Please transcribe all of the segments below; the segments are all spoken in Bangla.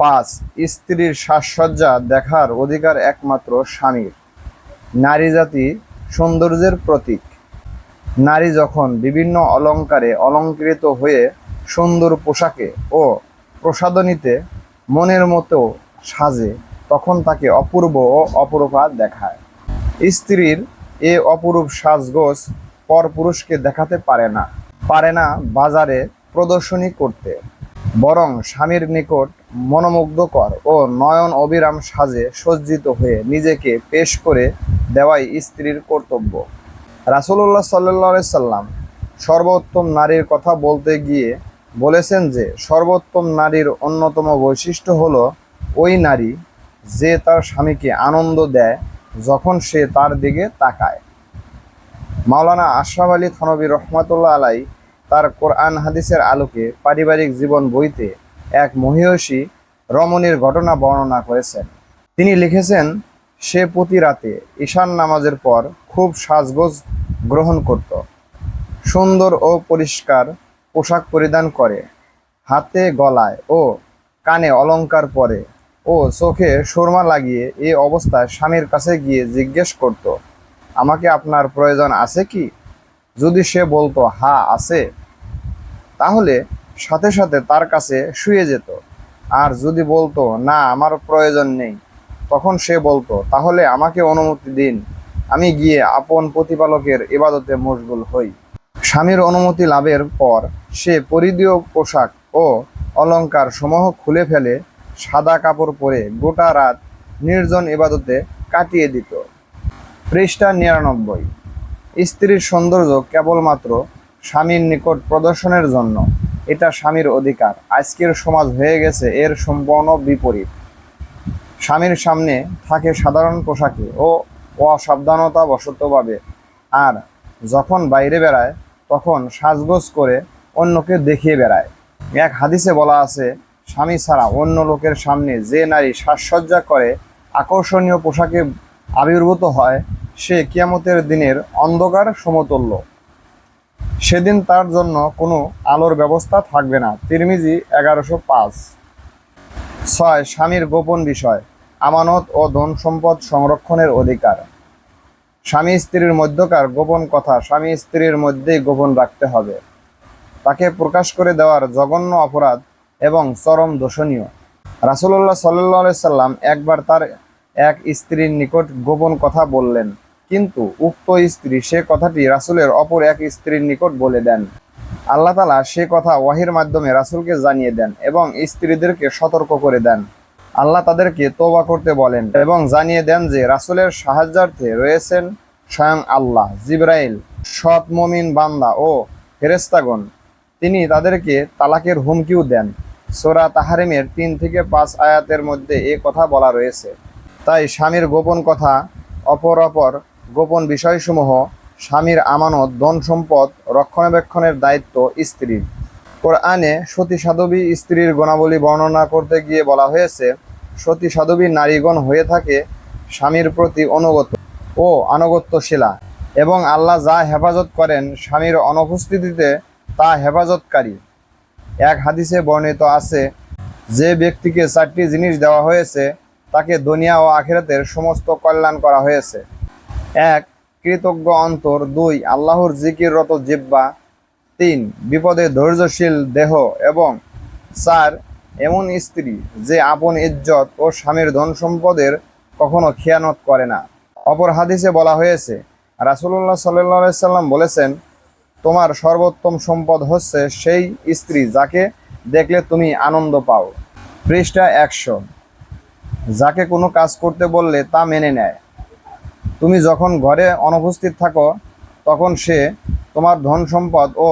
পাঁচ স্ত্রীর সাজসজ্জা দেখার অধিকার একমাত্র স্বামীর। নারী জাতি সৌন্দর্যের প্রতীক। নারী যখন বিভিন্ন অলংকারে অলঙ্কৃত হয়ে সুন্দর পোশাকে ও প্রসাদনীতে মনের মতো সাজে, তখন তাকে অপূর্ব ও অপরূপা দেখায়। স্ত্রীর এ অপরূপ সাজগোজ পরপুরুষকে দেখাতে পারে না পারে না বাজারে প্রদর্শনী করতে। বরং স্বামীর নিকট মনোমুগ্ধকর ও নয়ন অবিরাম সাজে সজ্জিত হয়ে নিজেকে পেশ করে দেওয়াই স্ত্রীর কর্তব্য। রাসুল্লাহ সাল্লাহ সাল্লাম সর্বোত্তম নারীর কথা বলতে গিয়ে বলেছেন যে, সর্বোত্তম নারীর অন্যতম বৈশিষ্ট্য হল ওই নারী যে তার স্বামীকে আনন্দ দেয় যখন সে তার দিকে তাকায়। মাওলানা আশরাফ আলী থানবী রহমাতুল্লাহ আলাই তার কোরআন হাদিসের আলোকে পারিবারিক জীবন বইতে এক মহিষী রমণীর ঘটনা বর্ণনা করেছেন। তিনি লিখেছেন, সে প্রতি রাতে ঈশান নামাজের পর খুব সাজগোজ গ্রহণ করত। সুন্দর ও পরিষ্কার পোশাক পরিধান করে, হাতে গলায় ও কানে অলংকার পরে ও চোখে সুরমা লাগিয়ে এই অবস্থায় স্বামীর কাছে গিয়ে জিজ্ঞেস করত, আমাকে আপনার প্রয়োজন আছে কি? যদি সে বলতো হা আছে। তাহলে সাথে সাথে তার কাছে শুয়ে যেত। আর যদি বলতো, না, আমার প্রয়োজন নেই। তখন সে বলতো, তাহলে আমাকে অনুমতি দিন। আমি গিয়ে আপন প্রতিপালকের ইবাদতে মশগুল হই। স্বামীর অনুমতি লাভের পর সে পরিধীয় পোশাক ও অলঙ্কার সমূহ খুলে ফেলে, সাদা কাপড় পরে গোটা রাত নির্জন ইবাদতে কাটিয়ে দিত। পৃষ্ঠা নিরানব্বই। স্ত্রীর সৌন্দর্য কেবলমাত্র স্বামীর নিকট প্রদর্শনের জন্য। এটা স্বামীর অধিকার। আজকের সমাজ হয়ে গেছে, এর সম্পূর্ণ বিপরীত। স্বামীর সামনে থাকে সাধারণ পোশাকে ও অসাবধানতা বশতভাবে আর যখন বাইরে বেড়ায়, তখন সাজগোজ করে অন্যকে দেখিয়ে বেড়ায়। এক হাদিসে বলা আছে, স্বামী ছাড়া অন্য লোকের সামনে যে নারী সাজসজ্জা করে, আকর্ষণীয় পোশাকে আবির্ভূত হয়, সে কিয়ামতের দিনের অন্ধকার সমতুল্য। সেদিন তার জন্য কোনো আলোর ব্যবস্থা থাকবে না। তিরমিজি এগারোশো পাঁচ। ছয়, স্বামীর গোপন বিষয়, আমানত ও ধন সম্পদ সংরক্ষণের অধিকার। স্বামী স্ত্রীর মধ্যকার গোপন কথা স্বামী স্ত্রীর মধ্যেই গোপন রাখতে হবে। তাকে প্রকাশ করে দেওয়ার জঘন্য অপরাধ এবং চরম দোষণীয়। রাসুল্লাহ সাল্লাহ সাল্লাম একবার তার এক স্ত্রীর নিকট গোপন কথা বললেন। কিন্তু উক্ত স্ত্রী সে কথাটি রাসুলের অপর এক স্ত্রীর নিকট বলে দেন। আল্লাহ তালা সে কথা ওয়াহির মাধ্যমে রাসুলকে জানিয়ে দেন এবং স্ত্রীদেরকে সতর্ক করে দেন। আল্লাহ তাদেরকে তোবা করতে বলেন এবং জানিয়ে দেন যে রাসুলের সাহায্যার্থে রয়েছেন স্বয়ং আল্লাহ, জিব্রাইল, সৎ মমিন বান্দা ও ফেরেস্তাগণ তিনি তাদেরকে তালাকের হুমকিও দেন। সোরা তাহারিমের তিন থেকে পাঁচ আয়াতের মধ্যে এ কথা বলা রয়েছে। তাই স্বামীর গোপন কথা অপর অপর গোপন বিষয়সমূহ, স্বামীর আমানত, ধন সম্পদ, রক্ষণাবেক্ষণের দায়িত্ব স্ত্রীর কোরআনে সতী সাধবী স্ত্রীর গুণাবলী বর্ণনা করতে গিয়ে বলা হয়েছে সতী সাধবী নারীগণ হয়ে থাকে স্বামীর প্রতি অনুগত ও আনুগত্যশীলা এবং আল্লাহ যা হেফাজত করেন স্বামীর অনুপস্থিতিতে তা হেফাজতকারী। এক হাদিসে বর্ণিত আছে, যে ব্যক্তিকে চারটি জিনিস দেওয়া হয়েছে, তাকে দুনিয়া ও আখিরাতের সমস্ত কল্যাণ করা হয়েছে। এক, কৃতজ্ঞ অন্তর। দুই, আল্লাহর জিকিররত জিব্বা তিন, বিপদে ধৈর্যশীল দেহ। এবং চার, এমন স্ত্রী যে আপন ইজ্জত ও স্বামীর ধন সম্পদের কখনো খেয়ানত করে না। অপর হাদিসে বলা হয়েছে রাসুল্লাহ সাল্লাহ সাল্লাম বলেছেন, তোমার সর্বোত্তম সম্পদ হচ্ছে সেই স্ত্রী যাকে দেখলে তুমি আনন্দ পাও। পৃষ্ঠা একশো। যাকে কোনো কাজ করতে বললে তা মেনে নেয়। তুমি যখন ঘরে অনুপস্থিত থাকো, তখন সে তোমার ধন সম্পদ ও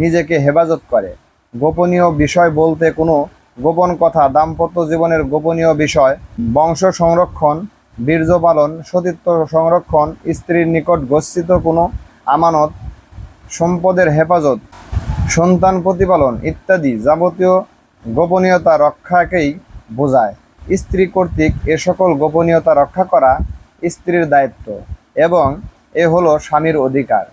নিজেকে হেফাজত করে। গোপনীয় বিষয় বলতে কোনো গোপন কথা, দাম্পত্য জীবনের গোপনীয় বিষয়, বংশ সংরক্ষণ, বীর্য পালন, সতীত্ব সংরক্ষণ, স্ত্রীর নিকট গচ্ছিত কোনো আমানত, সম্পদের হেফাজত, সন্তান প্রতিপালন ইত্যাদি যাবতীয় গোপনীয়তা রক্ষাকেই বোঝায়। স্ত্রী কর্তৃক এ সকল গোপনীয়তা রক্ষা করা স্ত্রীর দায়িত্ব এবং এ হলো স্বামীর অধিকার।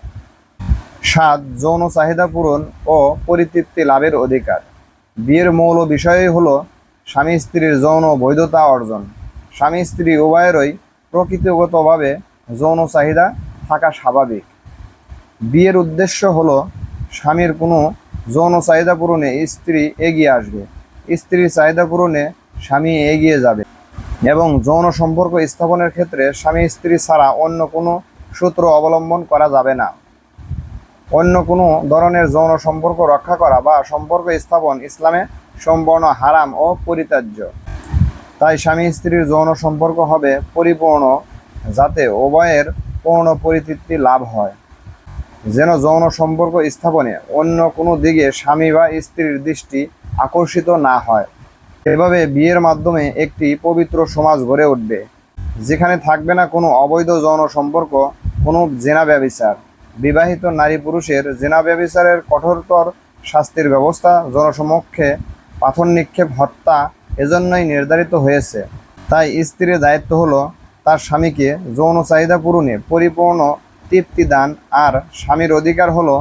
সাত, যৌন চাহিদা পূরণ ও পরিতৃপ্তি লাভের অধিকার। বিয়ের মৌল বিষয়ই হলো স্বামী স্ত্রীর যৌন বৈধতা অর্জন। স্বামী স্ত্রী উভয়েরই প্রকৃতিগতভাবে যৌন চাহিদা থাকা স্বাভাবিক। বিয়ের উদ্দেশ্য হলো স্বামীর কোনো যৌন চাহিদা পূরণে স্ত্রী এগিয়ে আসবে। স্ত্রীর চাহিদা পূরণে স্বামী এগিয়ে যাবে। এবং যৌন সম্পর্ক স্থাপনের ক্ষেত্রে স্বামী স্ত্রী ছাড়া অন্য কোনো সূত্র অবলম্বন করা যাবে না। অন্য কোনো ধরনের যৌন সম্পর্ক রক্ষা করা বা সম্পর্ক স্থাপন ইসলামে সম্পূর্ণ হারাম ও পরিত্যাজ্য। তাই স্বামী স্ত্রীর যৌন সম্পর্ক হবে পরিপূর্ণ যাতে উভয়ের পূর্ণ পরিতৃপ্তি লাভ হয়। যেন যৌন সম্পর্ক স্থাপনে অন্য কোনো দিকে স্বামী বা স্ত্রীর দৃষ্টি আকর্ষিত না হয়। এভাবে বিয়ের মাধ্যমে একটি পবিত্র সমাজ গড়ে উঠবে। যেখানে থাকবে না কোনো অবৈধ যৌন সম্পর্ক, কোনো জেনা ব্যবিচার। বিবাহিত নারী পুরুষের জেনা ব্যবিচারের কঠোরতর শাস্তির ব্যবস্থা, জনসমক্ষে পাথর নিক্ষেপ, হত্যা এজন্যই নির্ধারিত হয়েছে। তাই স্ত্রীর দায়িত্ব হলো তার স্বামীকে যৌন চাহিদা পূরণে পরিপূর্ণ তৃপ্তি দান, আর স্বামীর অধিকার হলো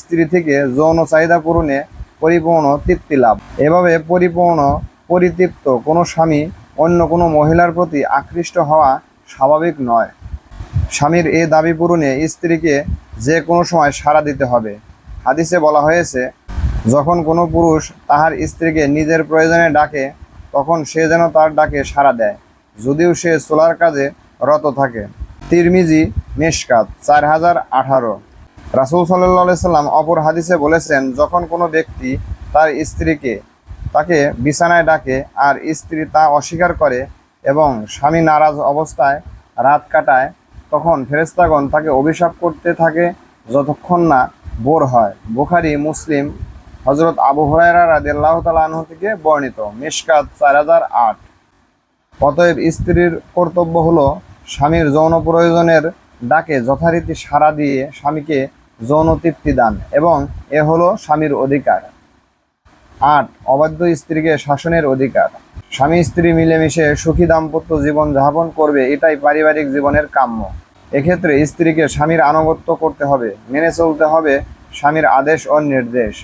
স্ত্রী থেকে যৌন চাহিদা পূরণে পরিপূর্ণ তৃপ্তি লাভ। এভাবে পরিপূর্ণ পরিতৃপ্ত। কোনো স্বামী অন্য কোনো মহিলার প্রতি আকৃষ্ট হওয়া স্বাভাবিক নয়। স্বামীর এ দাবি পূরণে স্ত্রীকে যে কোনো সময় সাড়া দিতে হবে। হাদিসে বলা হয়েছে, যখন কোনো পুরুষ তাহার স্ত্রীকে নিজের প্রয়োজনে ডাকে, তখন সে যেন তার ডাকে সাড়া দেয়, যদিও সে সোলার কাজে রত থাকে। তিরমিজি, মেশকাত, চার হাজার আঠারো। রাসুল সাল্লাহ সাল্লাম অপর হাদিসে বলেছেন, যখন কোনো ব্যক্তি তার স্ত্রীকে তাকে বিছানায় ডাকে আর স্ত্রী তা অস্বীকার করে এবং স্বামী নারাজ অবস্থায় রাত কাটায়, তখন ফেরেস্তাগণ তাকে অভিশাপ করতে থাকে যতক্ষণ না বোর হয়। বুখারি, মুসলিম হজরত আবু হরাইরা রাদিয়াল্লাহ তালা থেকে বর্ণিত। মিশকাত চার হাজার আট। অতএব স্ত্রীর কর্তব্য হলো স্বামীর যৌন প্রয়োজনের ডাকে যথারীতি সাড়া দিয়ে স্বামীকে যৌন তৃপ্তি দান এবং এ হলো স্বামীর অধিকার। আট, অবাধ্য স্ত্রীকে শাসনের অধিকার। স্বামী স্ত্রী মিলেমিশে সুখী দাম্পত্য জীবন যাপন করবে, এটাই পারিবারিক জীবনের কাম্য। এক্ষেত্রে স্ত্রীকে স্বামীর আনুগত্য করতে হবে, মেনে চলতে হবে স্বামীর আদেশ ও নির্দেশ।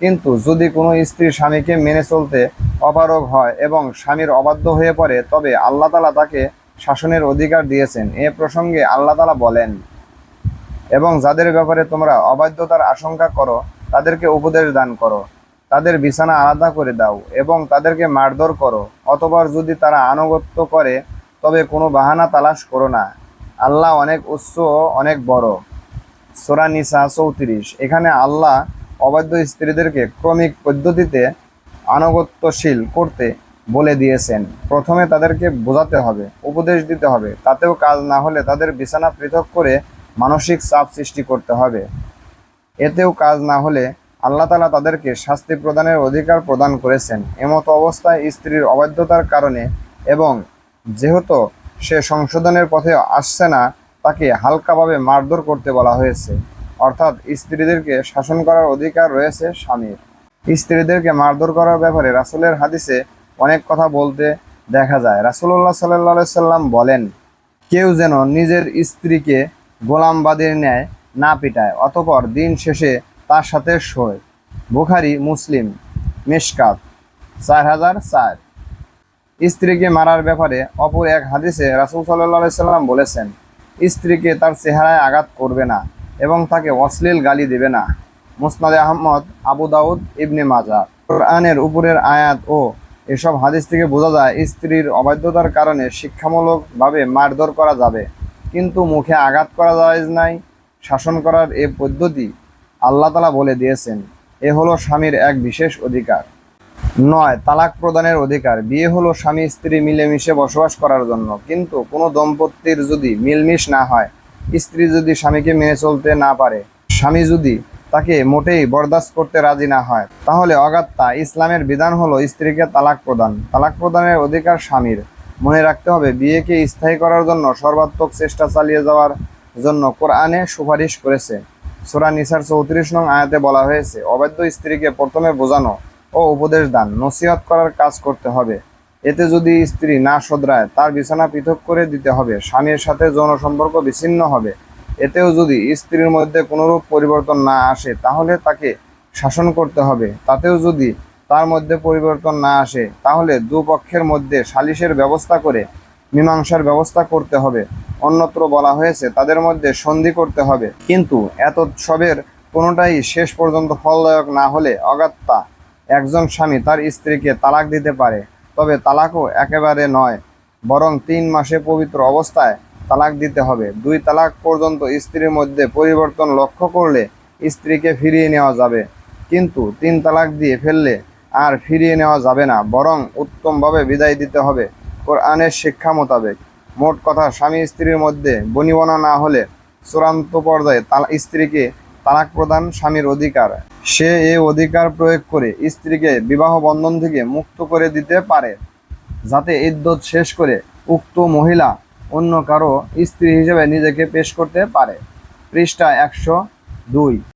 কিন্তু যদি কোনো স্ত্রী স্বামীকে মেনে চলতে অপারগ হয় এবং স্বামীর অবাধ্য হয়ে পড়ে, তবে আল্লাহ তালা তাকে শাসনের অধিকার দিয়েছেন। এ প্রসঙ্গে আল্লাহ তালা বলেন, এবং যাদের ব্যাপারে তোমরা অবাধ্যতার আশঙ্কা করো, তাদেরকে উপদেশ দান করো। তাদের বিছানা আলাদা করে দাও এবং তাদেরকে মারধর করো। অতবার যদি তারা আনুগত্য করে, তবে কোনো বাহানা তালাশ করো না। আল্লাহ অনেক উচ্চ, অনেক বড়। সোরা নিসা চৌত্রিশ। এখানে আল্লাহ অবাধ্য স্ত্রীদেরকে ক্রমিক পদ্ধতিতে আনুগত্যশীল করতে বলে দিয়েছেন। প্রথমে তাদেরকে বোঝাতে হবে, উপদেশ দিতে হবে। তাতেও কাজ না হলে তাদের বিছানা পৃথক করে মানসিক চাপ সৃষ্টি করতে হবে। এতেও কাজ না হলে আল্লাহ তালা তাদেরকে শাস্তি প্রদানের অধিকার প্রদান করেছেন। এমতো অবস্থায় স্ত্রীর অবাধ্যতার কারণে এবং যেহেতু সে সংশোধনের পথে আসছে না, তাকে হালকাভাবে মারধর করতে বলা হয়েছে। অর্থাৎ স্ত্রীদেরকে শাসন করার অধিকার রয়েছে স্বামীর। স্ত্রীদেরকে মারধর করার ব্যাপারে রাসূলের হাদিসে অনেক কথা বলতে দেখা যায়। রাসূলুল্লাহ সাল্লাহ সাল্লাম বলেন, কেউ যেন নিজের স্ত্রীকে গোলামবাদীর ন্যায় না পিটায়, অতপর দিন শেষে তার সাথে শোয়। বুখারি, মুসলিম, মেশকাত, চার হাজার চার। স্ত্রীকে মারার ব্যাপারে অপর এক হাদিসে রাসুল সাল্লাহ সাল্লাম বলেছেন, স্ত্রীকে তার চেহারায় আঘাত করবে না এবং তাকে অশ্লীল গালি দেবে না। মুসনাদে আহমদ, আবু দাউদ, ইবনে মাজা কোরআনের উপরের আয়াত ও এসব হাদিস থেকে বোঝা যায়, স্ত্রীর অবাধ্যতার কারণে শিক্ষামূলকভাবে মারধর করা যাবে। কিন্তু মুখে আঘাত করা যায় নাই। শাসন করার এ পদ্ধতি আল্লাহ তালা বলে দিয়েছেন, এ হলো স্বামীর এক বিশেষ অধিকার। নয়, তালাক প্রদানের অধিকার, বিয়ে হলো স্বামী স্ত্রী মিলেমিশে বসবাস করার জন্য। কিন্তু কোনো দম্পতির যদি মিলমিশ না হয়, স্ত্রী যদি স্বামীকে মেনে চলতে না পারে, স্বামী যদি তাকে মোটেই বরদাস্ত করতে রাজি না হয়, তাহলে অগাত্তা ইসলামের বিধান হলো স্ত্রীকে তালাক প্রদান। তালাক প্রদানের অধিকার স্বামীর। মনে রাখতে হবে, বিয়েকে স্থায়ী করার জন্য সর্বাত্মক চেষ্টা চালিয়ে যাওয়ার জন্য কোরআনে সুপারিশ করেছে। সোরা নিসার চৌত্রিশ নং আয়াতে বলা হয়েছে অবাধ্য স্ত্রীকে প্রথমে বোঝানো ও উপদেশ দান, নসিহত করার কাজ করতে হবে। এতে যদি স্ত্রী না শোধরায়, তার বিছানা পৃথক করে দিতে হবে, স্বামীর সাথে যৌন সম্পর্ক বিচ্ছিন্ন হবে। এতেও যদি স্ত্রীর মধ্যে কোনোরূপ পরিবর্তন না আসে, তাহলে তাকে শাসন করতে হবে। তাতেও যদি তার মধ্যে পরিবর্তন না আসে, তাহলে দুপক্ষের মধ্যে সালিশের ব্যবস্থা করে মীমাংসার ব্যবস্থা করতে হবে। অন্যত্র বলা হয়েছে, তাদের মধ্যে সন্ধি করতে হবে। কিন্তু এত সবের কোনোটাই শেষ পর্যন্ত ফলদায়ক না হলে অগাত্তা একজন স্বামী তার স্ত্রীকে তালাক দিতে পারে। তবে তালাকও একেবারে নয়, বরং তিন মাসে পবিত্র অবস্থায় তালাক দিতে হবে। দুই তালাক পর্যন্ত স্ত্রীর মধ্যে পরিবর্তন লক্ষ্য করলে স্ত্রীকে ফিরিয়ে নেওয়া যাবে। কিন্তু তিন তালাক দিয়ে ফেললে আর ফিরিয়ে নেওয়া যাবে না, বরং উত্তমভাবে বিদায় দিতে হবে। কোরআনের শিক্ষা মোতাবেক। মোট কথা, স্বামী স্ত্রীর মধ্যে বনিবনা না হলে চূড়ান্ত পর্যায়ে স্ত্রীকে তালাক প্রদান স্বামীর অধিকার। সে এই অধিকার প্রয়োগ করে স্ত্রীকে বিবাহ বন্ধন থেকে মুক্ত করে দিতে পারে, যাতে ইদ্যত শেষ করে উক্ত মহিলা অন্য কারও স্ত্রী হিসেবে নিজেকে পেশ করতে পারে। পৃষ্ঠা একশো দুই।